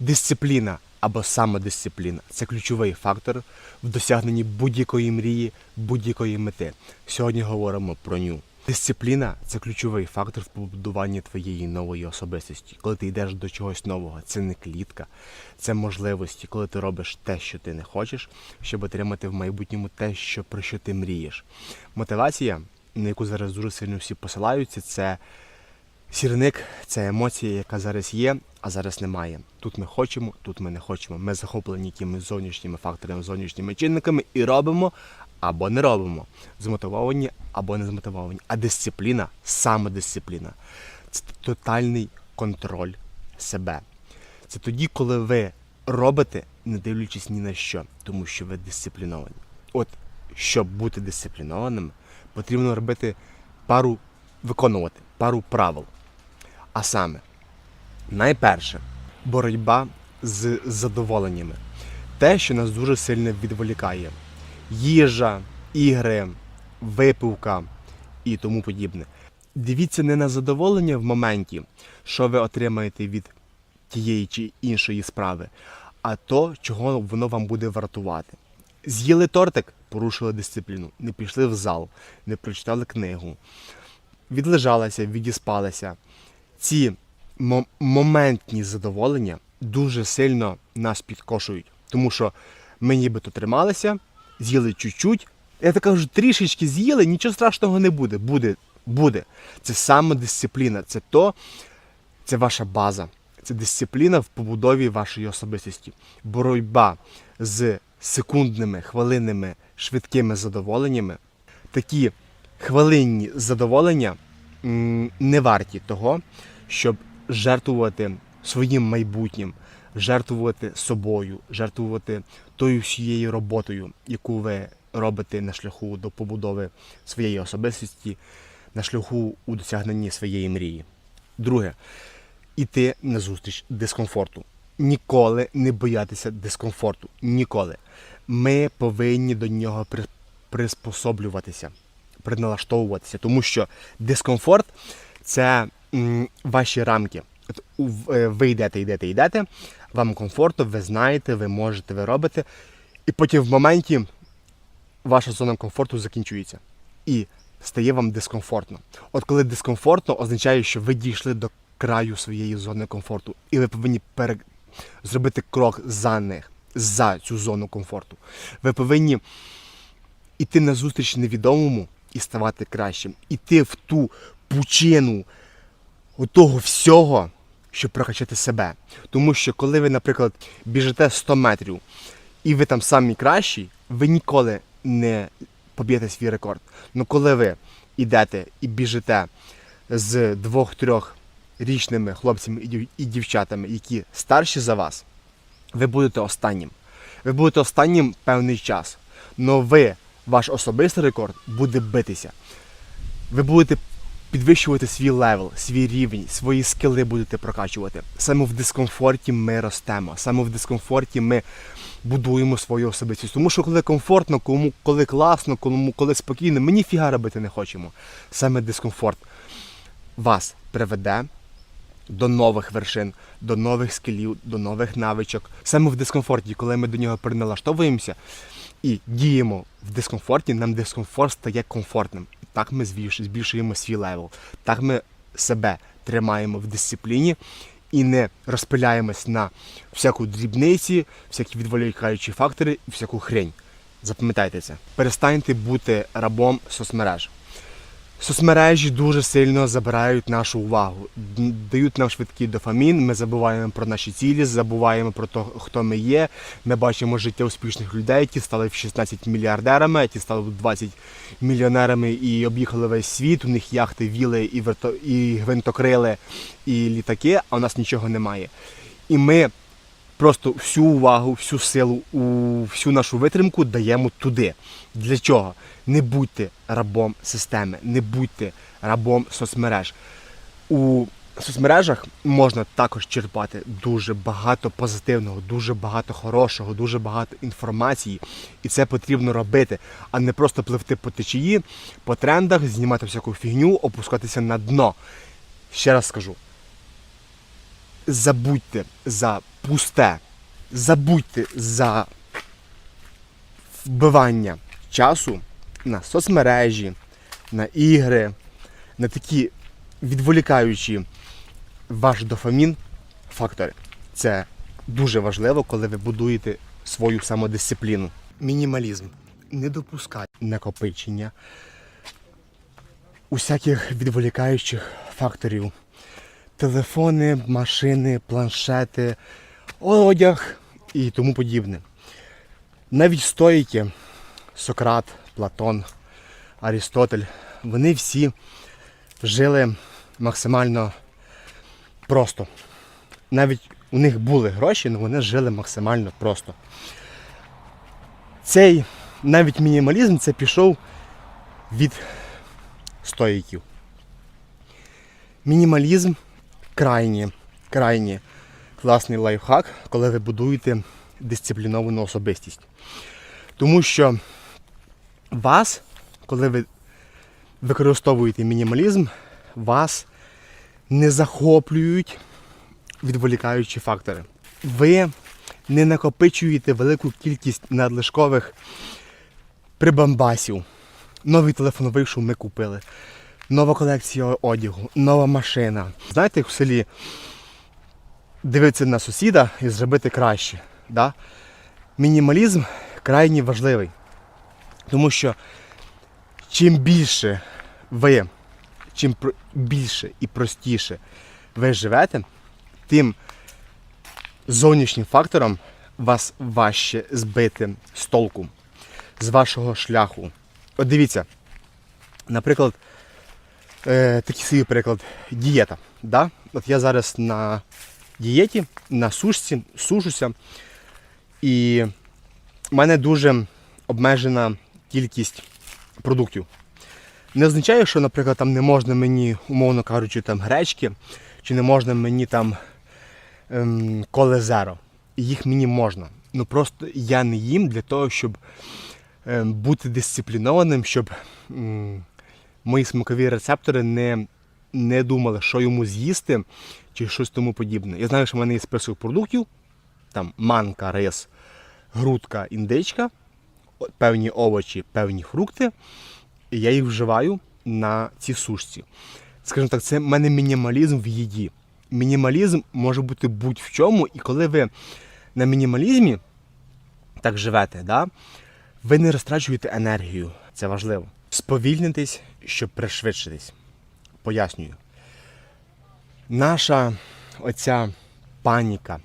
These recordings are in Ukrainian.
Дисципліна або самодисципліна це ключовий фактор в досягненні будь-якої мрії, будь-якої мети. Сьогодні говоримо про ню. Дисципліна це ключовий фактор в побудуванні твоєї нової особистості. Коли ти йдеш до чогось нового, це не клітка, це можливості, коли ти робиш те, що ти не хочеш, щоб отримати в майбутньому те, що про що ти мрієш. Мотивація, на яку зараз дуже сильно всі посилаються, це Сірник це емоція, яка зараз є, а зараз немає. Тут ми хочемо, тут ми не хочемо. Ми захоплені якимись зовнішніми факторами, зовнішніми чинниками і робимо або не робимо. Змотивовані або не змотивовані. А дисципліна, самодисципліна це тотальний контроль себе. Це тоді, коли ви робите, не дивлячись ні на що, тому що ви дисципліновані. От щоб бути дисциплінованим, потрібно робити пару виконувати пару правил. А саме, найперше, боротьба з задоволеннями. Те, що нас дуже сильно відволікає. Їжа, ігри, випивка і тому подібне. Дивіться не на задоволення в моменті, що ви отримаєте від тієї чи іншої справи, а то, чого воно вам буде вартувати. З'їли тортик, порушили дисципліну, не пішли в зал, не прочитали книгу, відлежалася, відіспалася. Ці моментні задоволення дуже сильно нас підкошують, тому що ми нібито трималися, з'їли чуть-чуть. Я так кажу, трішечки з'їли, нічого страшного не буде. Буде, буде. Це саме дисципліна, це то, це ваша база. Це дисципліна в побудові вашої особистості. Боротьба з секундними, хвилинними, швидкими задоволеннями. Такі хвилинні задоволення не варті того, щоб жертвувати своїм майбутнім, жертвувати собою, жертвувати тою всією роботою, яку ви робите на шляху до побудови своєї особистості, на шляху у досягненні своєї мрії. Друге, іти назустріч дискомфорту. Ніколи не боятися дискомфорту. Ніколи. Ми повинні до нього при- приспособлюватися, приналаштовуватися, тому що дискомфорт це ваші рамки. Е, ви йдете, йдете, йдете, вам комфортно, ви знаєте, ви можете, ви робите. І потім в моменті ваша зона комфорту закінчується. І стає вам дискомфортно. От коли дискомфортно, означає, що ви дійшли до краю своєї зони комфорту, і ви повинні пере... зробити крок за них, за цю зону комфорту. Ви повинні іти назустріч невідомому і ставати кращим. Іти в ту пучину того всього, щоб прокачати себе. Тому що коли ви, наприклад, біжите 100 метрів і ви там самі кращі, ви ніколи не поб'єте свій рекорд. Ну коли ви йдете і біжите з двох-трьох річними хлопцями і дівчатами, які старші за вас, ви будете останнім. Ви будете останнім певний час. Но ви, ваш особистий рекорд буде битися. Ви будете підвищувати свій левел, свій рівень, свої скили будете прокачувати. Саме в дискомфорті ми ростемо, саме в дискомфорті ми будуємо свою особистість. Тому що коли комфортно, кому коли класно, коли, коли спокійно, ми ніфіга робити не хочемо. Саме дискомфорт вас приведе до нових вершин, до нових скілів, до нових навичок. Саме в дискомфорті, коли ми до нього переналаштовуємося і діємо в дискомфорті, нам дискомфорт стає комфортним. Так ми збільшуємо свій левел. Так ми себе тримаємо в дисципліні і не розпиляємось на всяку дрібниці, всякі відволікаючі фактори і всяку хрень. Запам'ятайте це. Перестаньте бути рабом соцмереж. Соцмережі дуже сильно забирають нашу увагу, дають нам швидкий дофамін. Ми забуваємо про наші цілі, забуваємо про те, хто ми є. Ми бачимо життя успішних людей, ті стали в 16 мільярдерами, ті стали в 20 мільйонерами і об'їхали весь світ. У них яхти, віли і верто і гвинтокрили, і літаки, а у нас нічого немає. І ми просто всю увагу, всю силу, всю нашу витримку даємо туди. Для чого? Не будьте рабом системи, не будьте рабом соцмереж. У соцмережах можна також черпати дуже багато позитивного, дуже багато хорошого, дуже багато інформації. І це потрібно робити, а не просто пливти по течії, по трендах, знімати всяку фігню, опускатися на дно. Ще раз скажу, забудьте за пусте. Забудьте за вбивання часу на соцмережі, на ігри, на такі відволікаючі ваш дофамін фактори. Це дуже важливо, коли ви будуєте свою самодисципліну. Мінімалізм. Не допускай накопичення усяких відволікаючих факторів. Телефони, машини, планшети, одяг і тому подібне. Навіть стоїки, Сократ, Платон, Арістотель, вони всі жили максимально просто. Навіть у них були гроші, але вони жили максимально просто. Цей навіть мінімалізм це пішов від стоїків. Мінімалізм крайні, крайні класний лайфхак, коли ви будуєте дисципліновану особистість. Тому що вас, коли ви використовуєте мінімалізм, вас не захоплюють відволікаючі фактори. Ви не накопичуєте велику кількість надлишкових прибамбасів. Новий телефон вийшов, ми купили. Нова колекція одягу, нова машина. Знаєте, як в селі дивитися на сусіда і зробити краще. Да? Мінімалізм крайні важливий. Тому що чим більше ви, чим більше і простіше ви живете, тим зовнішнім фактором вас важче збити з толку, з вашого шляху. От дивіться, наприклад, е, такий собі приклад, дієта. Да? От я зараз на дієті, на сушці, сушуся, і в мене дуже обмежена кількість продуктів. Не означає, що, наприклад, там не можна мені, умовно кажучи, там гречки, чи не можна мені там ем, коле зеро. Їх мені можна. Ну просто я не їм для того, щоб ем, бути дисциплінованим, щоб м, мої смакові рецептори не, не думали, що йому з'їсти чи щось тому подібне. Я знаю, що в мене є список продуктів, там манка, рис, грудка, індичка, певні овочі, певні фрукти, і я їх вживаю на цій сушці. Скажімо так, це в мене мінімалізм в їді. Мінімалізм може бути будь-в чому, і коли ви на мінімалізмі так живете, да, ви не розтрачуєте енергію. Це важливо. Сповільнитись, щоб пришвидшитись. Пояснюю. Наша оця паніка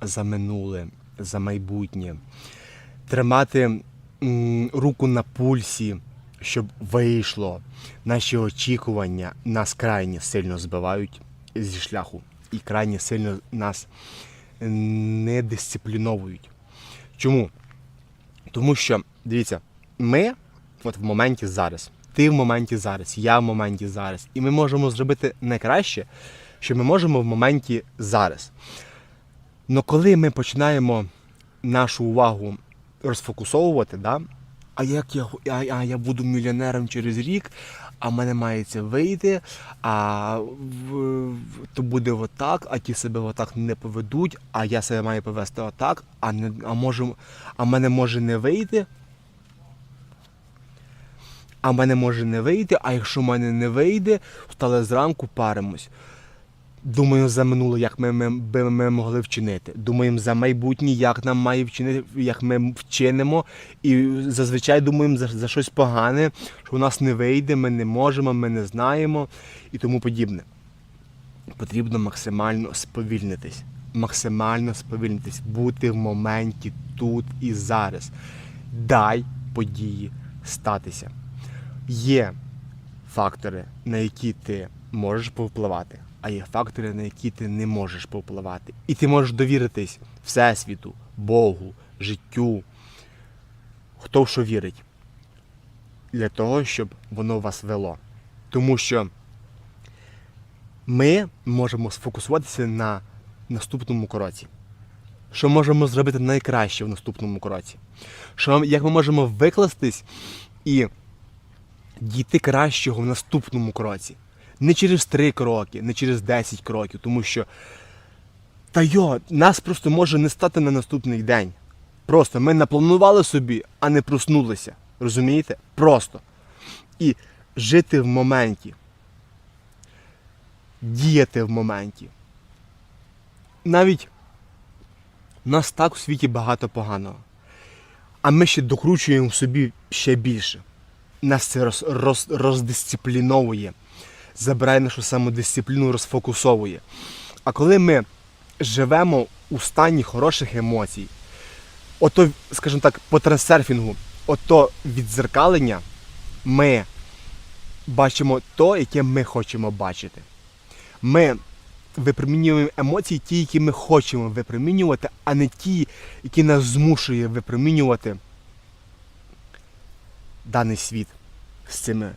за минуле, за майбутнє, тримати руку на пульсі, щоб вийшло. Наші очікування нас крайне сильно збивають зі шляху і крайне сильно нас не дисципліновують. Чому? Тому що, дивіться, ми от в моменті зараз, ти в моменті зараз, я в моменті зараз. І ми можемо зробити найкраще, що ми можемо в моменті зараз. Но коли ми починаємо нашу увагу розфокусовувати, да, а як я, а, а я буду мільйонером через рік, а в мене має це вийти, а в, то буде отак, а ті себе отак не поведуть, а я себе маю повести отак, а не а може, а мене може не вийти. А в мене може не вийти, а якщо в мене не вийде, встали зранку, паримось. Думаємо за минуле, як ми, ми, би ми могли вчинити. Думаємо за майбутнє, як нам має вчинити, як ми вчинимо. І зазвичай думаємо за, за щось погане, що у нас не вийде, ми не можемо, ми не знаємо і тому подібне. Потрібно максимально сповільнитись. Максимально сповільнитись, бути в моменті тут і зараз. Дай події статися. Є фактори, на які ти можеш повпливати, а є фактори, на які ти не можеш повпливати. І ти можеш довіритись Всесвіту, Богу, життю, хто в що вірить, для того, щоб воно вас вело. Тому що ми можемо сфокусуватися на наступному кроці. Що можемо зробити найкраще в наступному кроці? Що, як ми можемо викластись і дійти кращого в наступному кроці. Не через 3 кроки, не через 10 кроків, тому що Та йо, нас просто може не стати на наступний день. Просто ми напланували собі, а не проснулися. Розумієте? Просто. І жити в моменті. Діяти в моменті. Навіть нас так у світі багато поганого. А ми ще докручуємо в собі ще більше. Нас це роз, роз, роздисципліновує, забирає нашу самодисципліну, розфокусовує. А коли ми живемо у стані хороших емоцій, ото, скажімо так, по трансерфінгу, ото відзеркалення, ми бачимо то, яке ми хочемо бачити. Ми випромінюємо емоції, ті, які ми хочемо випромінювати, а не ті, які нас змушує випромінювати даний світ з цими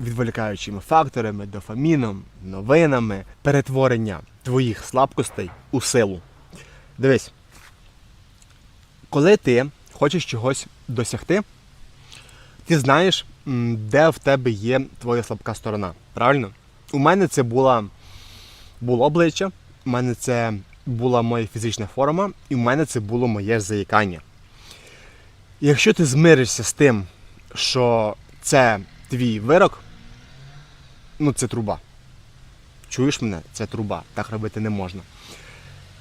відволікаючими факторами, дофаміном, новинами, перетворення твоїх слабкостей у силу. Дивись, коли ти хочеш чогось досягти, ти знаєш, де в тебе є твоя слабка сторона. Правильно? У мене це була, було обличчя, у мене це була моя фізична форма, і в мене це було моє заїкання. Якщо ти змиришся з тим, що це твій вирок, ну це труба. Чуєш мене? Це труба. Так робити не можна.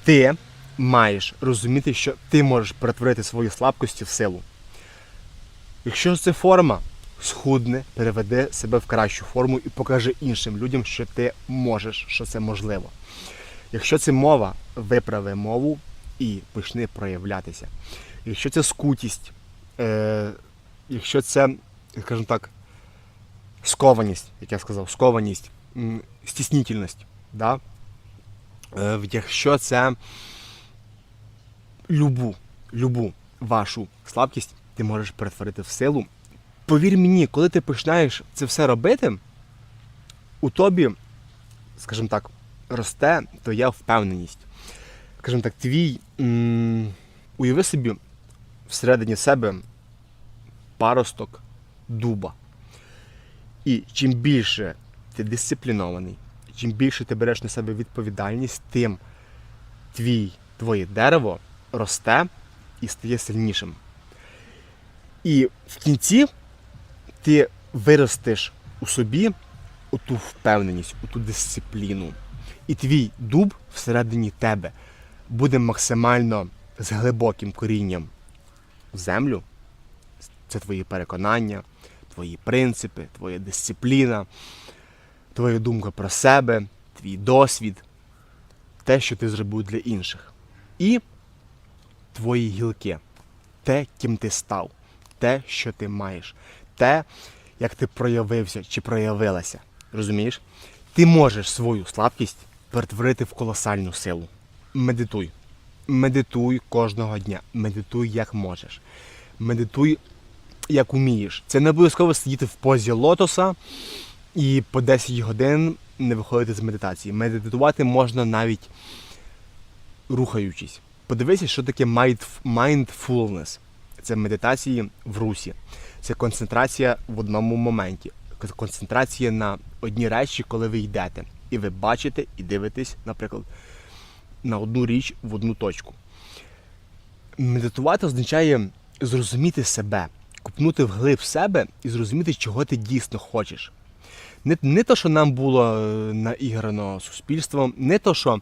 Ти маєш розуміти, що ти можеш перетворити свої слабкості в силу. Якщо це форма, схудни, переведи себе в кращу форму і покажи іншим людям, що ти можеш, що це можливо. Якщо це мова, виправи мову і почни проявлятися. Якщо це скутість, е, якщо це, скажімо так, скованість, як я сказав, скованість, стіснітельність, да? е, якщо це любу, любу вашу слабкість, ти можеш перетворити в силу. Повір мені, коли ти починаєш це все робити, у тобі, скажімо так, росте твоя впевненість. Скажімо так, твій. М- уяви собі всередині себе паросток дуба. І чим більше ти дисциплінований, чим більше ти береш на себе відповідальність, тим твій, твоє дерево росте і стає сильнішим. І в кінці ти виростеш у собі оту впевненість, оту дисципліну. І твій дуб всередині тебе буде максимально з глибоким корінням в землю. Це твої переконання, твої принципи, твоя дисципліна, твоя думка про себе, твій досвід, те, що ти зробив для інших. І твої гілки, те, ким ти став, те, що ти маєш, те, як ти проявився чи проявилася. Розумієш? Ти можеш свою слабкість перетворити в колосальну силу. Медитуй. Медитуй кожного дня. Медитуй як можеш. Медитуй як умієш. Це не обов'язково сидіти в позі лотоса і по 10 годин не виходити з медитації. Медитувати можна навіть рухаючись. Подивися, що таке mindfulness. Це медитації в русі. Це концентрація в одному моменті. Концентрація на одні речі, коли ви йдете. І ви бачите і дивитесь, наприклад, на одну річ в одну точку. Медитувати означає зрозуміти себе, купнути вглиб себе і зрозуміти, чого ти дійсно хочеш. Не, не то, що нам було е, наіграно суспільством, не то, що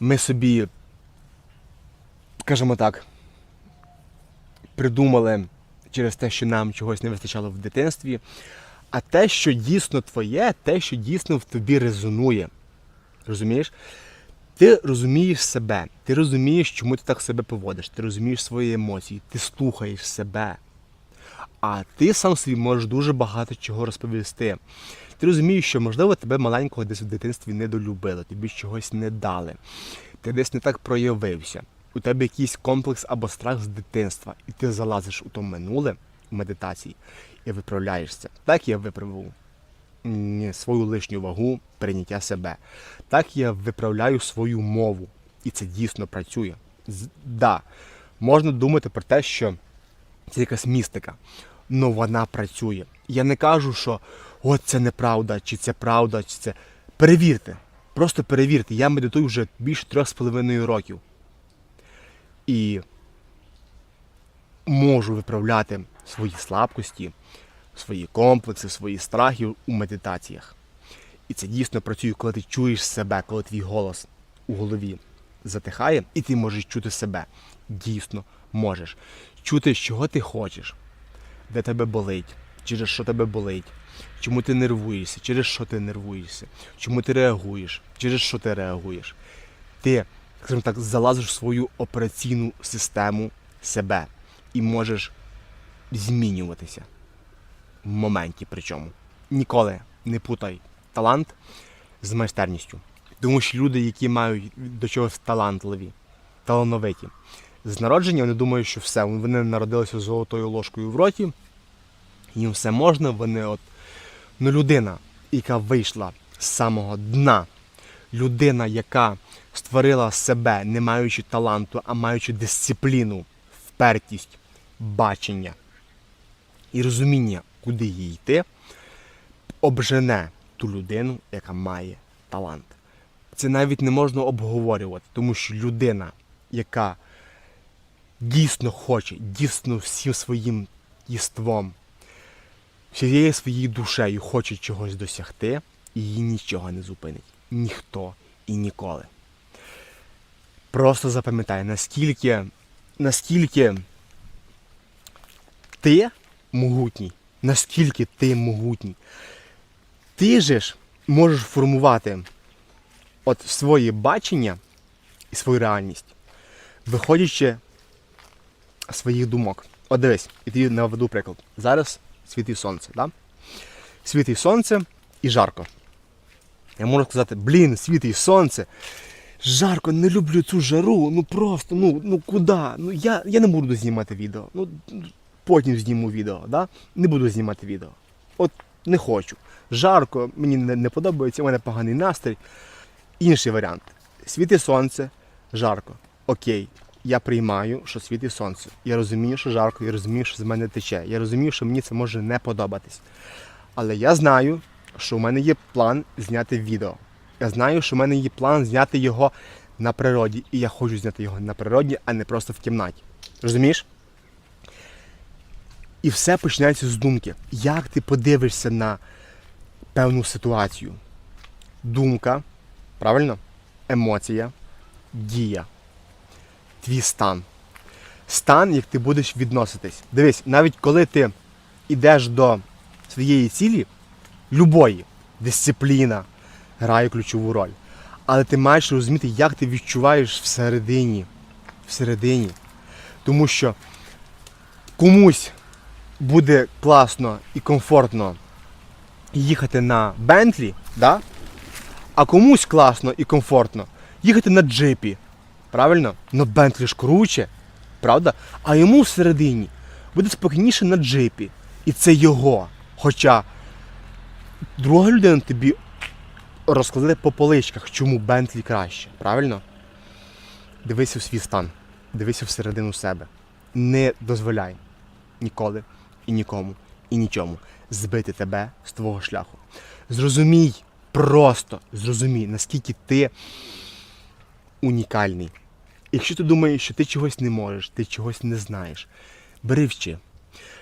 ми собі, скажімо так, придумали через те, що нам чогось не вистачало в дитинстві, а те, що дійсно твоє, те, що дійсно в тобі резонує. Розумієш? Ти розумієш себе, ти розумієш, чому ти так себе поводиш, ти розумієш свої емоції, ти слухаєш себе. А ти сам собі можеш дуже багато чого розповісти. Ти розумієш, що, можливо, тебе маленького десь в дитинстві недолюбили, тобі чогось не дали, ти десь не так проявився. У тебе якийсь комплекс або страх з дитинства, і ти залазиш у то минуле в медитації і виправляєшся. Так я виправив свою лишню вагу, прийняття себе. Так я виправляю свою мову. І це дійсно працює. Да, можна думати про те, що це якась містика, але вона працює. Я не кажу, що от це неправда, чи це правда, чи це. Перевірте. Просто перевірте, я медитую вже більше трьох з половиною років. І можу виправляти свої слабкості, свої комплекси, свої страхи у медитаціях. І це дійсно працює, коли ти чуєш себе, коли твій голос у голові затихає, і ти можеш чути себе. Дійсно можеш. Чути, чого ти хочеш, де тебе болить, через що тебе болить, чому ти нервуєшся, через що ти нервуєшся, чому ти реагуєш, через що ти реагуєш. Ти, скажімо так, залазиш в свою операційну систему себе і можеш змінюватися в моменті причому. Ніколи не путай талант з майстерністю. Тому що люди, які мають до чогось талантливі, талановиті, з народження вони думають, що все, вони народилися з золотою ложкою в роті, їм все можна, вони от. Ну, людина, яка вийшла з самого дна, людина, яка створила себе, не маючи таланту, а маючи дисципліну, впертість, бачення і розуміння, куди їй йти, обжене ту людину, яка має талант. Це навіть не можна обговорювати, тому що людина, яка дійсно хоче, дійсно всім своїм єством, всією своєю душею хоче чогось досягти, і її нічого не зупинить. Ніхто і ніколи. Просто запам'ятай, наскільки, наскільки ти могутній, наскільки ти могутній. Ти же ж можеш формувати от своє бачення і свою реальність, виходячи своїх думок. От дивись, і тобі наведу приклад. Зараз світить сонце, да? Світить сонце і жарко. Я можу сказати, блін, світить сонце. Жарко, не люблю цю жару, ну просто, ну, ну куди? Ну я, я не буду знімати відео. Ну, потім зніму відео, да? Не буду знімати відео. От не хочу. Жарко, мені не, не подобається, у мене поганий настрій. Інший варіант. Світить сонце, жарко. Окей, я приймаю, що світить сонце. Я розумію, що жарко, я розумію, що з мене тече. Я розумію, що мені це може не подобатись. Але я знаю, що у мене є план зняти відео. Я знаю, що в мене є план зняти його на природі. І я хочу зняти його на природі, а не просто в кімнаті. Розумієш? І все починається з думки. Як ти подивишся на певну ситуацію? Думка, правильно? Емоція, дія, твій стан. Стан, як ти будеш відноситись. Дивись, навіть коли ти йдеш до своєї цілі, любої, дисципліна грає ключову роль. Але ти маєш розуміти, як ти відчуваєш всередині. Всередині. Тому що комусь буде класно і комфортно їхати на Бентлі, да? а комусь класно і комфортно їхати на джипі. Правильно? Ну Бентлі ж круче, правда? А йому всередині буде спокійніше на джипі. І це його. Хоча друга людина тобі розкладе по поличках, чому Бентлі краще. Правильно? Дивися в свій стан, дивися всередину себе. Не дозволяй ніколи і нікому і нічому збити тебе з твого шляху. Зрозумій, просто зрозумій, наскільки ти унікальний. Якщо ти думаєш, що ти чогось не можеш, ти чогось не знаєш, бери вчи.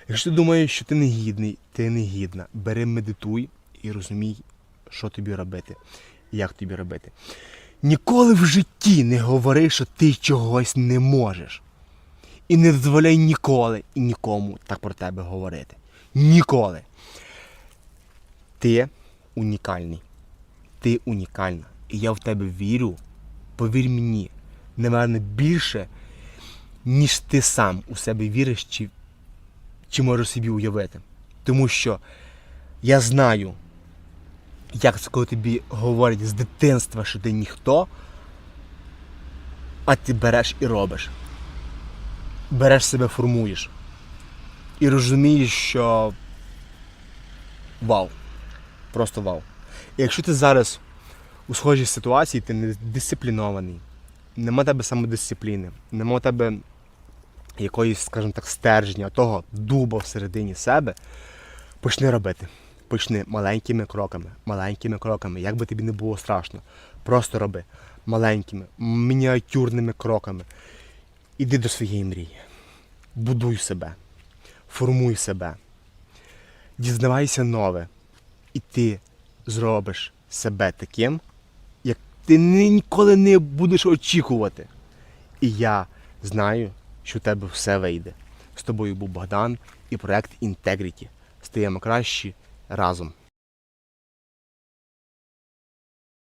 Якщо ти думаєш, що ти не гідний, ти не гідна, бери медитуй і розумій, що тобі робити, як тобі робити. Ніколи в житті не говори, що ти чогось не можеш. І не дозволяй ніколи і нікому так про тебе говорити. Ніколи. Ти унікальний. Ти унікальна. І я в тебе вірю. Повір мені, напевно, більше, ніж ти сам у себе віриш, чи, чи можеш собі уявити. Тому що я знаю, як це коли тобі говорять з дитинства, що ти ніхто, а ти береш і робиш. Береш себе, формуєш. І розумієш, що вау. Просто вау. І якщо ти зараз у схожій ситуації, ти не дисциплінований, нема тебе самодисципліни, нема тебе якоїсь, скажімо так, стерження, того дуба всередині себе, почни робити. Почни маленькими кроками, маленькими кроками, як би тобі не було страшно. Просто роби маленькими, мініатюрними кроками. Іди до своєї мрії. Будуй себе, формуй себе, дізнавайся нове, і ти зробиш себе таким, ти ніколи не будеш очікувати. І я знаю, що в тебе все вийде. З тобою був Богдан і проект Integrity. Стаємо кращі разом.